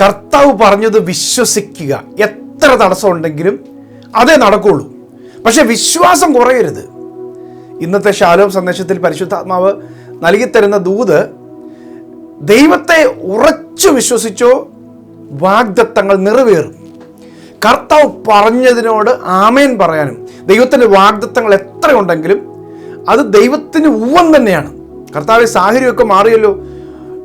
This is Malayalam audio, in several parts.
കർത്താവ് പറഞ്ഞത് വിശ്വസിക്കുക. എത്ര തടസ്സമുണ്ടെങ്കിലും അതേ നടക്കുള്ളൂ. പക്ഷെ വിശ്വാസം കുറയരുത്. ഇന്നത്തെ ശാലോം സന്ദേശത്തിൽ പരിശുദ്ധാത്മാവ് നൽകിത്തരുന്ന ദൂത് ദൈവത്തെ ഉറച്ചു വിശ്വസിച്ചോ വാഗ്ദത്തങ്ങൾ നിറവേറും. കർത്താവ് പറഞ്ഞതിനോട് ആമേൻ പറയാനും. ദൈവത്തിന്റെ വാഗ്ദത്തങ്ങൾ എത്രയുണ്ടെങ്കിലും അത് ദൈവത്തിന് ഉവ്വം തന്നെയാണ്. കർത്താവ് സാഹചര്യമൊക്കെ മാറിയല്ലോ.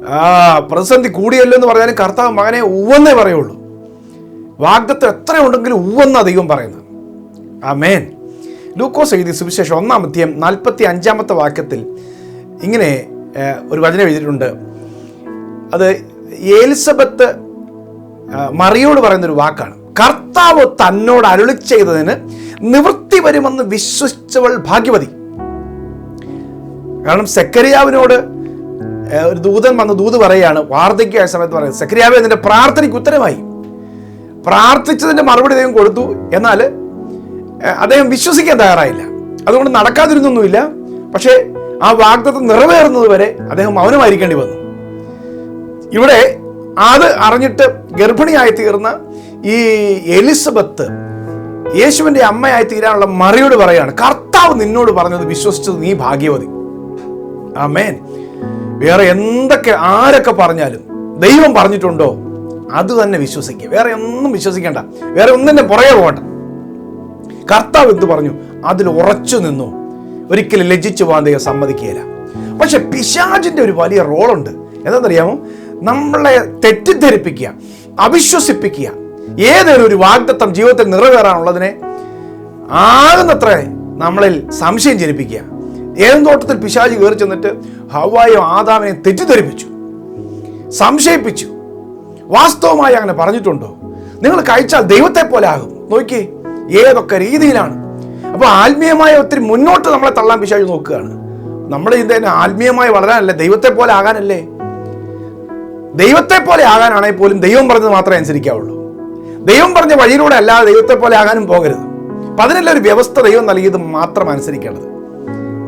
ആ പ്രതിസന്ധി കൂടിയല്ലോ എന്ന് പറഞ്ഞാലും കർത്താവ് മകനെ ഉവ്വെന്നേ പറയുള്ളൂ. എത്ര ഉണ്ടെങ്കിലും ഉവന്ന ദൈവം പറയുന്നത്. ആ മേൻ ലൂക്കോസ് എഴുതി സുവിശേഷം ഒന്നാം നാൽപ്പത്തി അഞ്ചാമത്തെ വാക്യത്തിൽ ഇങ്ങനെ ഒരു വചനം എഴുതിയിട്ടുണ്ട്. അത് ഏലിസബത്ത് മറിയോട് പറയുന്നൊരു വാക്കാണ്. കർത്താവ് തന്നോട് അരുളി ചെയ്തതിന് നിവൃത്തി വരുമെന്ന് വിശ്വസിച്ചവൾ ഭാഗ്യവതി. കാരണം സെക്കരിയാവിനോട് ഒരു ദൂതൻ വന്ന് ദൂത് പറയുകയാണ് വാർദ്ധക്യമായ സമയത്ത് പറയുന്നത് സക്രിയാവേ നിന്റെ പ്രാർത്ഥനയ്ക്ക് ഉത്തരമായി പ്രാർത്ഥിച്ചതിന്റെ മറുപടി ദൈവം കൊടുത്തു. എന്നാൽ അദ്ദേഹം വിശ്വസിക്കാൻ തയ്യാറായില്ല. അതുകൊണ്ട് നടക്കാതിരുന്നൊന്നുമില്ല. പക്ഷേ ആ വാഗ്ദത്തം നിറവേറുന്നത് വരെ അദ്ദേഹം മൗനമായിരിക്കേണ്ടി വന്നു. ഇവിടെ അത് അറിഞ്ഞിട്ട് ഗർഭിണിയായി തീർന്ന ഈ എലിസബത്ത് യേശുവിന്റെ അമ്മയായി തീരാനുള്ള മറിയോട് പറയാണ് കർത്താവ് നിന്നോട് പറഞ്ഞത് വിശ്വസിച്ചത് നീ ഭാഗ്യവതി. ആമേൻ. വേറെ എന്തൊക്കെ ആരൊക്കെ പറഞ്ഞാലും ദൈവം പറഞ്ഞിട്ടുണ്ടോ? അത് തന്നെ വിശ്വസിക്കുക. വേറെ ഒന്നും വിശ്വസിക്കേണ്ട. വേറെ ഒന്നിന്റെ പുറകെ പോകണ്ട. കർത്താവ് എന്ത് പറഞ്ഞു? അതിൽ ഉറച്ചു നിന്നു. ഒരിക്കലും ലജ്ജിച്ചു പോകാൻ ദൈവം സമ്മതിക്കുകയില്ല. പക്ഷെ പിശാചിന്റെ ഒരു വലിയ റോളുണ്ട്. എന്താണെന്നറിയാമോ? നമ്മളെ തെറ്റിദ്ധരിപ്പിക്കുക അവിശ്വസിപ്പിക്കുക ഏതൊരു ഒരു വാഗ്ദത്തം ജീവിതത്തിൽ നിറവേറാനുള്ളതിനെ ആകുന്നത്ര നമ്മളിൽ സംശയം ജനിപ്പിക്കുക. ഏതും പിശാചി കയറി ചെന്നിട്ട് ഹവായും ആദാമിനെ തെറ്റിദ്ധരിപ്പിച്ചു സംശയിപ്പിച്ചു വാസ്തവമായി അങ്ങനെ പറഞ്ഞിട്ടുണ്ടോ? നിങ്ങൾ കഴിച്ചാൽ ദൈവത്തെ പോലെ ആകും. നോക്കി ഏതൊക്കെ രീതിയിലാണ്? അപ്പോൾ ആത്മീയമായ ഒത്തിരി മുന്നോട്ട് നമ്മളെ തള്ളാൻ പിശാചി നോക്കുകയാണ്. നമ്മുടെ ഇത് തന്നെ ആത്മീയമായി വളരാനല്ലേ? ദൈവത്തെ പോലെ ആകാനല്ലേ? ദൈവത്തെ പോലെ ആകാനാണെങ്കിൽ പോലും ദൈവം പറഞ്ഞത് മാത്രമേ അനുസരിക്കാവുള്ളൂ. ദൈവം പറഞ്ഞ വഴിയിലൂടെ അല്ലാതെ ദൈവത്തെ പോലെ ആകാനും പോകരുത്. അപ്പം അതിനെല്ലാം ഒരു വ്യവസ്ഥ ദൈവം നൽകിയത് മാത്രം അനുസരിക്കേണ്ടത്?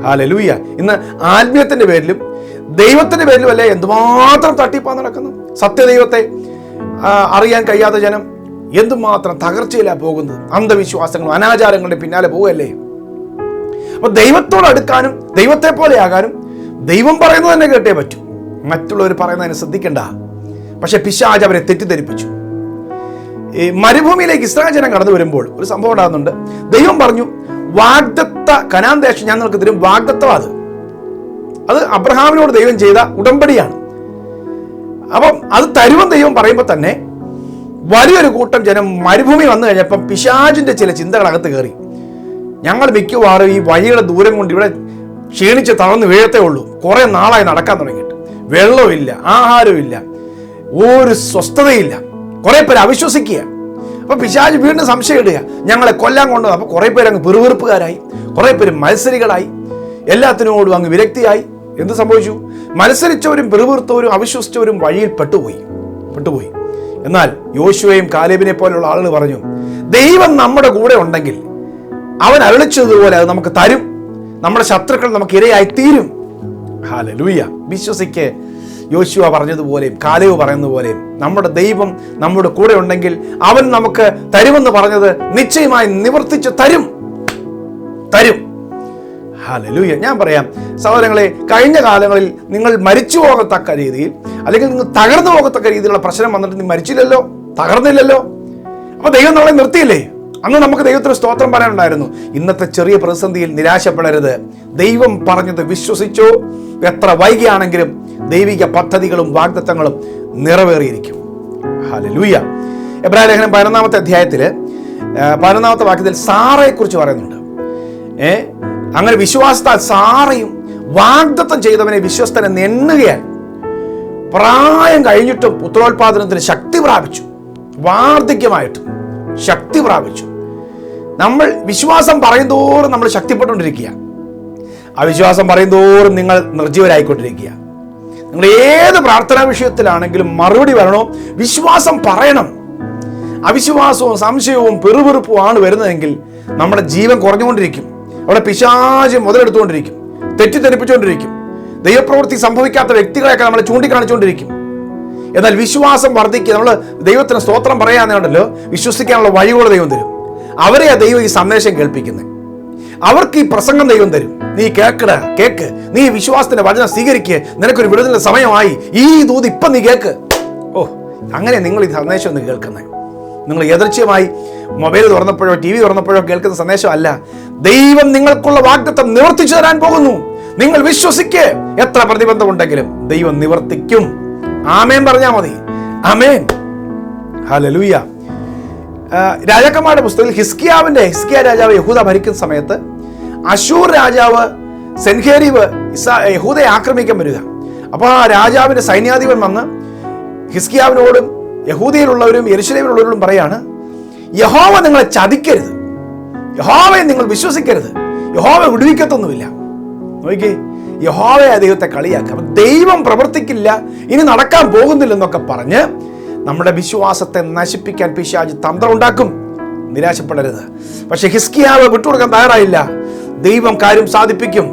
ഹാലലൂയ. ഇന്ന് ആത്മീയത്തിന്റെ പേരിലും ദൈവത്തിന്റെ പേരിലും അല്ലേ എന്തുമാത്രം തട്ടിപ്പാ നടക്കുന്നു? സത്യദൈവത്തെ അറിയാൻ കഴിയാത്ത ജനം എന്തുമാത്രം തകർച്ചയിലാണ് പോകുന്നത്? അന്ധവിശ്വാസങ്ങളും അനാചാരങ്ങളുടെ പിന്നാലെ പോവുകയല്ലേ അപ്പൊ ദൈവത്തോട് അടുക്കാനും ദൈവത്തെ പോലെ ആകാനും ദൈവം പറയുന്നത് തന്നെ കേട്ടേ പറ്റൂ. മറ്റുള്ളവർ പറയുന്നതിനെ ശ്രദ്ധിക്കണ്ട. പക്ഷെ പിശാജ് അവരെ തെറ്റിദ്ധരിപ്പിച്ചു. ഈ മരുഭൂമിയിലേക്ക് ഇസ്രായേൽ ജനം കടന്നു വരുമ്പോൾ ഒരു സംഭവം ഉണ്ടാകുന്നുണ്ട്. ദൈവം പറഞ്ഞു വാഗ്ദത്ത കനാൻ ദേശം ഞാൻ നിങ്ങൾക്ക് തരും വാഗ്ദത്വം അത് അത് അബ്രഹാമിനോട് ദൈവം ചെയ്ത ഉടമ്പടിയാണ്. അപ്പം അത് തരുവം ദൈവം പറയുമ്പോൾ തന്നെ വലിയൊരു കൂട്ടം ജനം മരുഭൂമി വന്നു കഴിഞ്ഞപ്പം പിശാചിന്റെ ചില ചിന്തകൾ അകത്ത് കയറി. ഞങ്ങൾ മിക്കവാറും ഈ വഴിയുടെ ദൂരം കൊണ്ട് ഇവിടെ ക്ഷീണിച്ച് തളർന്ന് വീഴത്തേ ഉള്ളൂ. കുറെ നാളായി നടക്കാൻ തുടങ്ങിയിട്ട്. വെള്ളമില്ല ആഹാരമില്ല ഒരു സ്വസ്ഥതയില്ല. കുറെ പേര് അവിശ്വസിക്കുക. അപ്പൊ പിശാജ് വീണ്ടും സംശയം ഇടുക. ഞങ്ങളെ കൊല്ലാൻ കൊണ്ടു അപ്പൊ കുറെ പേര് അങ്ങ് പെറുവെറുപ്പുകാരായി. കുറെ പേര് മത്സരികളായി. എല്ലാത്തിനോടും അങ്ങ് വിരക്തിയായി. എന്ത് സംഭവിച്ചു? മത്സരിച്ചവരും പിറുവിറുത്തവരും അവിശ്വസിച്ചവരും വഴിയിൽ പെട്ടുപോയി. പെട്ടുപോയി. എന്നാൽ യോശുവയും കാലേബിനെ പോലെയുള്ള ആളുകൾ പറഞ്ഞു ദൈവം നമ്മുടെ കൂടെ ഉണ്ടെങ്കിൽ അവൻ അരളിച്ചതുപോലെ അത് നമുക്ക് തരും. നമ്മുടെ ശത്രുക്കൾ നമുക്ക് ഇരയായി തീരും. ഹാലലൂയ. വിശ്വസിക്ക് യോശുവ പറഞ്ഞതുപോലെയും കാലേവ് പറയുന്നത് പോലെയും നമ്മുടെ ദൈവം നമ്മുടെ കൂടെ ഉണ്ടെങ്കിൽ അവൻ നമുക്ക് തരുമെന്ന് പറഞ്ഞത് നിശ്ചയമായി നിവർത്തിച്ച് തരും. തരും. ഹലലൂയ ഞാൻ പറയാം സഹോദരങ്ങളെ കഴിഞ്ഞ കാലങ്ങളിൽ നിങ്ങൾ മരിച്ചു പോകത്തക്ക രീതിയിൽ അല്ലെങ്കിൽ നിങ്ങൾ തകർന്നു പോകത്തക്ക രീതിയിലുള്ള പ്രശ്നം വന്നിട്ട് നീ മരിച്ചില്ലല്ലോ തകർന്നില്ലല്ലോ. അപ്പൊ ദൈവം നമ്മളെ നിർത്തിയില്ലേ? അന്ന് നമുക്ക് ദൈവത്തിന് സ്തോത്രം പറയാനുണ്ടായിരുന്നു. ഇന്നത്തെ ചെറിയ പ്രതിസന്ധിയിൽ നിരാശപ്പെടരുത്. ദൈവം പറഞ്ഞത് വിശ്വസിച്ചോ. എത്ര വൈകിയാണെങ്കിലും ദൈവിക പദ്ധതികളും വാഗ്ദത്തങ്ങളും നിറവേറിയിരിക്കും. ഹലലൂയ എബ്രാഹിം ലേഖനം പതിനൊന്നാമത്തെ അധ്യായത്തിൽ പതിനൊന്നാമത്തെ വാക്യത്തിൽ സാറയെ കുറിച്ച് പറയുന്നുണ്ട്. ഏ അങ്ങനെ വിശ്വാസത്താൽ സാറയും വാഗ്ദത്തം ചെയ്തവനെ വിശ്വസ്തനെ എണ്ണുകയാൽ പ്രായം കഴിഞ്ഞിട്ടും പുത്രോത്പാദനത്തിന് ശക്തി പ്രാപിച്ചു. വാർദ്ധക്യമായിട്ട് ശക്തി പ്രാപിച്ചു. നമ്മൾ വിശ്വാസം പറയും തോറും നമ്മൾ ശക്തിപ്പെട്ടുകൊണ്ടിരിക്കുക അവിശ്വാസം പറയുന്തോറും നിങ്ങൾ നിർജീവരായിക്കൊണ്ടിരിക്കുക നിങ്ങൾ ഏത് പ്രാർത്ഥനാ വിഷയത്തിലാണെങ്കിലും മറുപടി വരണോ? വിശ്വാസം പറയണം. അവിശ്വാസവും സംശയവും പെറുപെറുപ്പും ആണ് വരുന്നതെങ്കിൽ നമ്മുടെ ജീവൻ കുറഞ്ഞുകൊണ്ടിരിക്കും. അവിടെ പിശാച് മുതലെടുത്തുകൊണ്ടിരിക്കും. തെറ്റിദ്ധരിപ്പിച്ചുകൊണ്ടിരിക്കും. ദൈവപ്രവൃത്തി സംഭവിക്കാത്ത വ്യക്തികളെയൊക്കെ നമ്മൾ ചൂണ്ടിക്കാണിച്ചുകൊണ്ടിരിക്കും. എന്നാൽ വിശ്വാസം വർദ്ധിക്കുക നമ്മൾ ദൈവത്തിന് സ്തോത്രം പറയാന്നുണ്ടല്ലോ വിശ്വസിക്കാനുള്ള വഴികൂടെ ദൈവം തരും. അവരെയാണ് ദൈവം ഈ സന്ദേശം കേൾപ്പിക്കുന്നത്. അവർക്ക് ഈ പ്രസംഗം ദൈവം തരും. നീ കേക്കട കേക്ക്. നീ വിശ്വാസത്തിന്റെ വചനം സ്വീകരിക്കുക നിനക്കൊരു വിടുതലിന്റെ സമയമായി. ഈ ദൂത് ഇപ്പം നീ കേക്ക്. ഓ അങ്ങനെ നിങ്ങൾ ഈ സന്ദേശം ഒന്ന് കേൾക്കുന്നത് നിങ്ങൾ എതിർച്ചയുമായി മൊബൈൽ തുറന്നപ്പോഴോ ടി വി തുറന്നപ്പോഴോ കേൾക്കുന്ന സന്ദേശമല്ല ദൈവം നിങ്ങൾക്കുള്ള വാഗ്ദത്തം നിവർത്തിച്ചു തരാൻ പോകുന്നു. നിങ്ങൾ വിശ്വസിക്ക്. എത്ര പ്രതിബന്ധമുണ്ടെങ്കിലും ദൈവം നിവർത്തിക്കും. ആമേൻ പറഞ്ഞാൽ മതി. ആമേൻ. ഹലലൂയ രാജാക്കന്മാരുടെ പുസ്തകത്തിൽ ഹിസ്കിയാവിന്റെ ഹിസ്കിയ രാജാവ് യഹൂദ ഭരിക്കുന്ന സമയത്ത് അശൂർ രാജാവ് സെൻഹേരീവ് യഹൂദയെ ആക്രമിക്കാൻ വരിക. അപ്പോൾ ആ രാജാവിന്റെ സൈന്യാധിപൻ വന്ന് ഹിസ്കിയാവിനോടും യഹൂദയിലുള്ളവരും യെരുശലേമിലുള്ളവരോടും പറയാണ് യഹോവ നിങ്ങളെ ചതിക്കരുത്. യഹോവയെ നിങ്ങൾ വിശ്വസിക്കരുത്. യഹോവ വിടുവിക്കത്തൊന്നുമില്ല. നോക്കി യഹോവയെ ദൈവത്തെ കളിയാക്കുക ദൈവം പ്രവർത്തിക്കില്ല ഇനി നടക്കാൻ പോകുന്നില്ലെന്നൊക്കെ പറഞ്ഞ് നമ്മുടെ വിശ്വാസത്തെ നശിപ്പിക്കാൻ പിശാജ് തന്ത്രം ഉണ്ടാക്കും. നിരാശപ്പെടരുത്. പക്ഷെ ഹിസ്കിയാവ് വിട്ടുകൊടുക്കാൻ തയ്യാറായില്ല. ദൈവം കാര്യം സാധിപ്പിക്കും.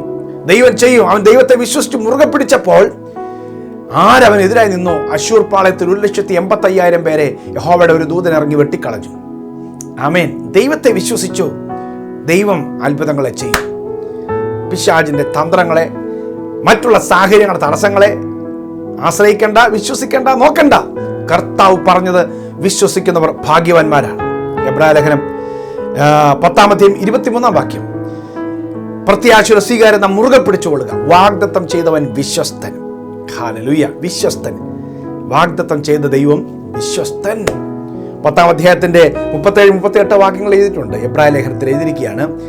ദൈവം ചെയ്യും. അവൻ ദൈവത്തെ വിശ്വസിച്ച് മുറുകെ പിടിച്ചപ്പോൾ ആരവനെതിരായി നിന്നു? അശൂർ പാളയത്തിൽ ഒരു ലക്ഷത്തി എൺപത്തി അയ്യായിരം പേരെ യഹോവയുടെ ഒരു ദൂതൻ ഇറങ്ങി വെട്ടിക്കളഞ്ഞു. ആമേൻ. ദൈവത്തെ വിശ്വസിച്ചു. ദൈവം അത്ഭുതങ്ങളെ ചെയ്യും. പിശാജിന്റെ തന്ത്രങ്ങളെ മറ്റുള്ള സാഹചര്യങ്ങളുടെ തടസ്സങ്ങളെ ആശ്രയിക്കേണ്ട വിശ്വസിക്കണ്ട നോക്കണ്ട. കർത്താവ് പറഞ്ഞത് വിശ്വസിക്കുന്നവർ ഭാഗ്യവാന്മാരാണ്. എബ്രാ ലേഖനം ആ, പത്താമത്തെയും ഇരുപത്തിമൂന്നാം വാക്യം. പ്രത്യാശയുടെ സ്വീകാര്യത മുറുകെ പിടിച്ചുകൊള്ളുക വാഗ്ദത്തം ചെയ്തവൻ വിശ്വസ്തൻ. ഹാലലുയ്യ വിശ്വസ്തൻ. വാഗ്ദത്തം ചെയ്ത ദൈവം വിശ്വസ്തൻ. പത്താം അധ്യായത്തിന്റെ മുപ്പത്തേഴ് മുപ്പത്തിയെട്ട് വാക്യങ്ങൾ എഴുതിയിട്ടുണ്ട്. എബ്രായ ലേഖനത്തിൽ എഴുതിയിരിക്കുകയാണ്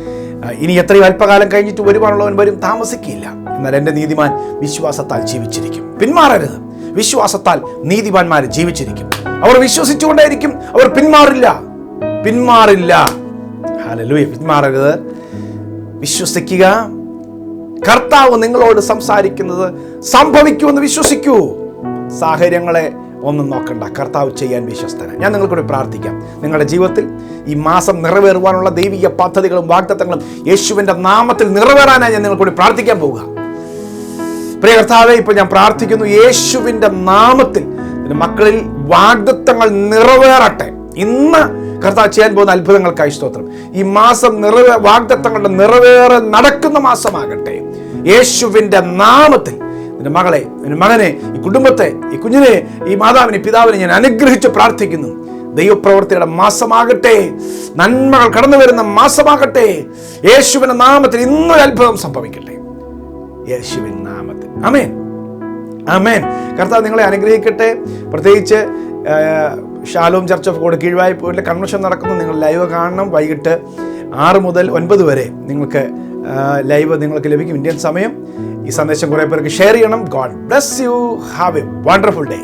ഇനി എത്രയും അല്പകാലം കഴിഞ്ഞിട്ട് വരുവാനുള്ളവൻ വരും. താമസിക്കില്ല. എന്നാൽ എന്റെ നീതിമാൻ വിശ്വാസത്താൽ ജീവിച്ചിരിക്കും. പിന്മാറരുത്. വിശ്വാസത്താൽ നീതിമാന്മാർ ജീവിച്ചിരിക്കും. അവർ വിശ്വസിച്ചുകൊണ്ടായിരിക്കും. അവർ പിന്മാറില്ല. പിന്മാറില്ല. ഹാലലൂയ പിന്മാറരുത്. വിശ്വസിക്കുക. കർത്താവ് നിങ്ങളോട് സംസാരിക്കുന്നത് സംഭവിക്കുമെന്ന് വിശ്വസിക്കൂ. സാഹചര്യങ്ങളെ ഒന്നും നോക്കണ്ട. കർത്താവ് ചെയ്യാൻ വിശ്വസ്തന ഞാൻ നിങ്ങൾക്കൂടി പ്രാർത്ഥിക്കാം. നിങ്ങളുടെ ജീവിതത്തിൽ ഈ മാസം നിറവേറുവാനുള്ള ദൈവിക പദ്ധതികളും വാഗ്ദത്തങ്ങളും യേശുവിന്റെ നാമത്തിൽ നിറവേറാനായി ഞാൻ നിങ്ങൾക്കൂടി പ്രാർത്ഥിക്കാൻ പോവുക. പ്രിയ കർത്താവെ ഇപ്പോൾ ഞാൻ പ്രാർത്ഥിക്കുന്നു യേശുവിന്റെ നാമത്തിൽ മക്കളിൽ വാഗ്ദത്തങ്ങൾ നിറവേറട്ടെ. ഇന്ന് കർത്താവ് ചെയ്യാൻ പോകുന്ന അത്ഭുതങ്ങൾക്കായി സ്തോത്രം. ഈ മാസം നിറവേ വാഗ്ദത്തങ്ങളുടെ നിറവേറെ നടക്കുന്ന മാസമാകട്ടെ. യേശുവിന്റെ നാമത്തിൽ നിന്റെ മകളെ എന്റെ മകനെ ഈ കുടുംബത്തെ ഈ കുഞ്ഞിനെ ഈ മാതാവിനെ പിതാവിനെ ഞാൻ അനുഗ്രഹിച്ച് പ്രാർത്ഥിക്കുന്നു. ദൈവപ്രവൃത്തിയുടെ മാസമാകട്ടെ നന്മകൾ കടന്നു വരുന്ന മാസമാകട്ടെ യേശുവിന്റെ നാമത്തിൽ ഇന്നൊരു അത്ഭുതം സംഭവിക്കട്ടെ. യേശുവിൻ നാമത്തിൽ. അമേൻ അമേൻ കർത്താവ് നിങ്ങളെ അനുഗ്രഹിക്കട്ടെ. പ്രത്യേകിച്ച് ഷാലോം ചർച്ച് ഓഫ് ഗോഡ് കീഴ്വായ്പൂരിലെ കൺവെൻഷൻ നടക്കുന്നു. നിങ്ങൾ ലൈവ് കാണണം. വൈകിട്ട് ആറ് മുതൽ ഒൻപത് വരെ നിങ്ങൾക്ക് ലൈവ് നിങ്ങൾക്ക് ലഭിക്കും. ഇന്ത്യൻ സമയം ഈ സന്ദേശം കുറേ പേർക്ക് ഷെയർ ചെയ്യണം. God bless you have a wonderful day